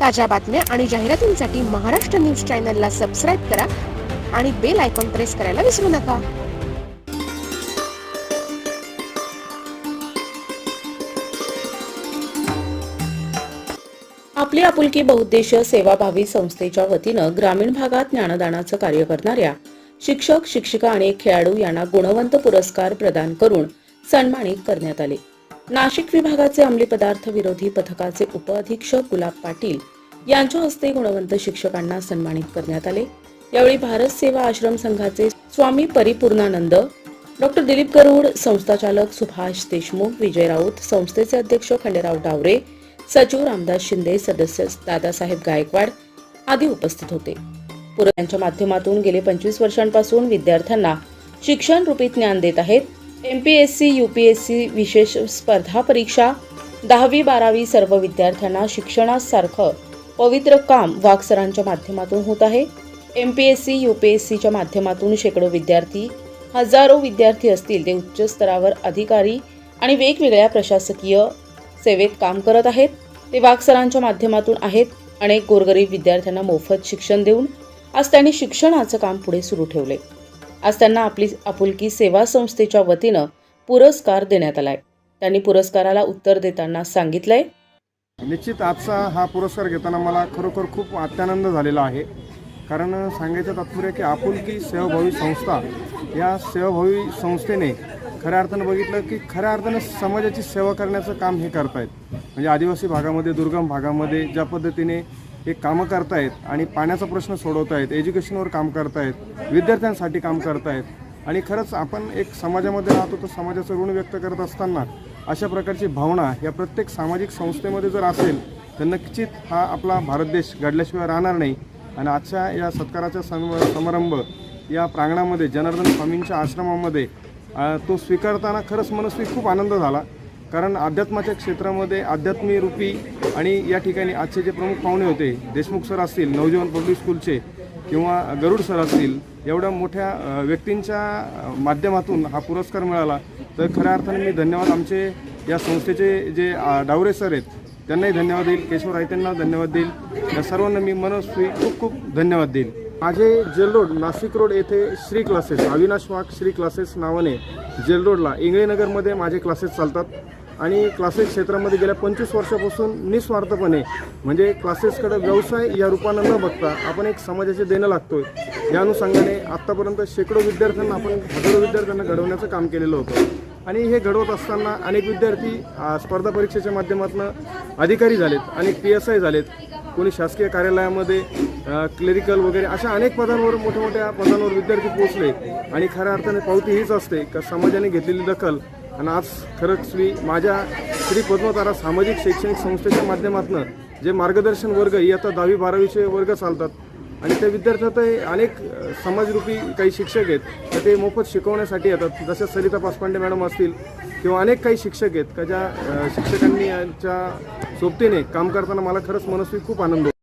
ताज्या बातम्या आणि जाहिरातींसाठी महाराष्ट्र न्यूज चॅनलला सबस्क्राईब करा आणि बेल आयकॉन प्रेस करायला विसरू नका. आपली आपुलकी बहुद्देशीय सेवाभावी संस्थेच्या वतीनं ग्रामीण भागात ज्ञानदानाचं कार्य करणाऱ्या शिक्षक शिक्षिका आणि खेळाडू यांना गुणवंत पुरस्कार प्रदान करून सन्मानित करण्यात आले. नाशिक विभागाचे अंमली पदार्थ विरोधी पथकाचे उपअधीक्षक गुलाब पाटील यांच्या हस्ते गुणवंत शिक्षकांना सन्मानित करण्यात आले. यावेळी भारत सेवा आश्रम संघाचे स्वामी परिपूर्णानंद डॉक्टर दिलीप गरुड संस्थाचालक सुभाष देशमुख विजय राऊत संस्थेचे अध्यक्ष खंडेराव डावरे सचिव रामदास शिंदे सदस्य दादासाहेब गायकवाड आदी उपस्थित होते. पुरं यांच्या माध्यमातून गेले पंचवीस वर्षांपासून विद्यार्थ्यांना शिक्षण रूपी ज्ञान देत आहेत. M P S C U P S C विशेष स्पर्धा परीक्षा. दहावी बारावी सर्व विद्यार्थ्यांना शिक्षणासारखं पवित्र काम वाक्सरांच्या माध्यमातून होत आहे. M P S C U P S सीच्या माध्यमातून शेकडो विद्यार्थी हजारो विद्यार्थी असतील ते उच्च स्तरावर अधिकारी आणि वेगवेगळ्या प्रशासकीय सेवेत काम करत आहेत. ते वाक्सरांच्या माध्यमातून आहेत. अनेक गोरगरीब विद्यार्थ्यांना मोफत शिक्षण देऊन आज त्यांनी शिक्षणाचं काम पुढे सुरू ठेवले. आज त्यांना आपली आपुलकी सेवा संस्थेच्या वतीनं पुरस्कार देण्यात आलाय. त्यांनी पुरस्काराला उत्तर देताना सांगितलंय. निश्चित आजचा हा पुरस्कार घेताना मला खरोखर खूप अत्यानंद झालेला आहे. कारण सांगायचं तात्पर्य की आपुलकी सेवाभावी संस्था या सेवाभावी संस्थेने खऱ्या अर्थानं बघितलं की खऱ्या अर्थानं समाजाची सेवा करण्याचं काम हे करतायत. म्हणजे आदिवासी भागामध्ये दुर्गम भागामध्ये ज्या पद्धतीने हे कामं करतायत आणि पाण्याचा प्रश्न सोडवतायत एज्युकेशनवर काम करतायत विद्यार्थ्यांसाठी काम करतायत. आणि खरंच आपण एक समाजामध्ये राहतो तर समाजाचं ऋण व्यक्त करत असताना अशा प्रकारची भावना या प्रत्येक सामाजिक संस्थेमध्ये जर असेल तर नक्कीच हा आपला भारत देश घडल्याशिवाय राहणार नाही. आणि आजच्या या सत्काराचा सम समारंभ या प्रांगणामध्ये जनार्दन स्वामींच्या आश्रमामध्ये तो स्वीकारताना खरंच मनस्वी खूप आनंद झाला. कारण अध्यात्माच्या क्षेत्रामध्ये आध्यात्मी रूपी आणि या ठिकाणी आजचे जे प्रमुख पाहुणे होते देशमुख सर असतील नवजीवन पब्लिक स्कूलचे किंवा गरुड सर असतील एवढ्या मोठ्या व्यक्तींच्या माध्यमातून हा पुरस्कार मिळाला. तर खऱ्या अर्थाने मी धन्यवाद आमचे या संस्थेचे जे डावरे सर आहेत त्यांनाही धन्यवाद देईल केशव रायतेंना धन्यवाद देईल. या सर्वांना मी मनस्वी खूप खूप धन्यवाद देईल. माझे जेल रोड नाशिक रोड येथे श्री क्लासेस अविनाश वाघ श्री क्लासेस नावाने जेल रोडला इंगळेनगरमध्ये माझे क्लासेस चालतात. आणि क्लासेस क्षेत्रामध्ये गेल्या पंचवीस वर्षापासून निस्वार्थपणे म्हणजे क्लासेसकडे व्यवसाय या रूपानं न बघता आपण एक समाजाचे देणं लागतोय. या अनुषंगाने आत्तापर्यंत शेकडो विद्यार्थ्यांना आपण हजारो विद्यार्थ्यांना घडवण्याचं काम केलेलं होतं. आणि हे घडवत असताना अनेक विद्यार्थी स्पर्धा परीक्षेच्या माध्यमातून अधिकारी झालेत अनेक पी एस आय झालेत. कोणी शासकीय कार्यालयामध्ये क्लेरिकल वगैरे अशा अनेक पदांवर मोठ्या मोठ्या पदांवर विद्यार्थी पोहोचले. आणि खऱ्या अर्थाने पावती हीच असते का समाजाने घेतलेली दखल. आणि आज खरंच श्री माझ्या श्री पद्मतारा सामाजिक शैक्षणिक संस्थेच्या माध्यमातून जे मार्गदर्शन वर्ग इयत्ता दहावी बारावीचे वर्ग चालतात आणि त्या विद्यार्थ्यात अनेक समाजरूपी काही शिक्षक आहेत तर ते मोफत शिकवण्यासाठी येतात. जसे सरिता पासपांडे मॅडम असतील किंवा अनेक काही शिक्षक आहेत का ज्या शिक्षकांनी यांच्या सोबतीने काम करताना मला खरंच मनस्वी खूप आनंद होतो.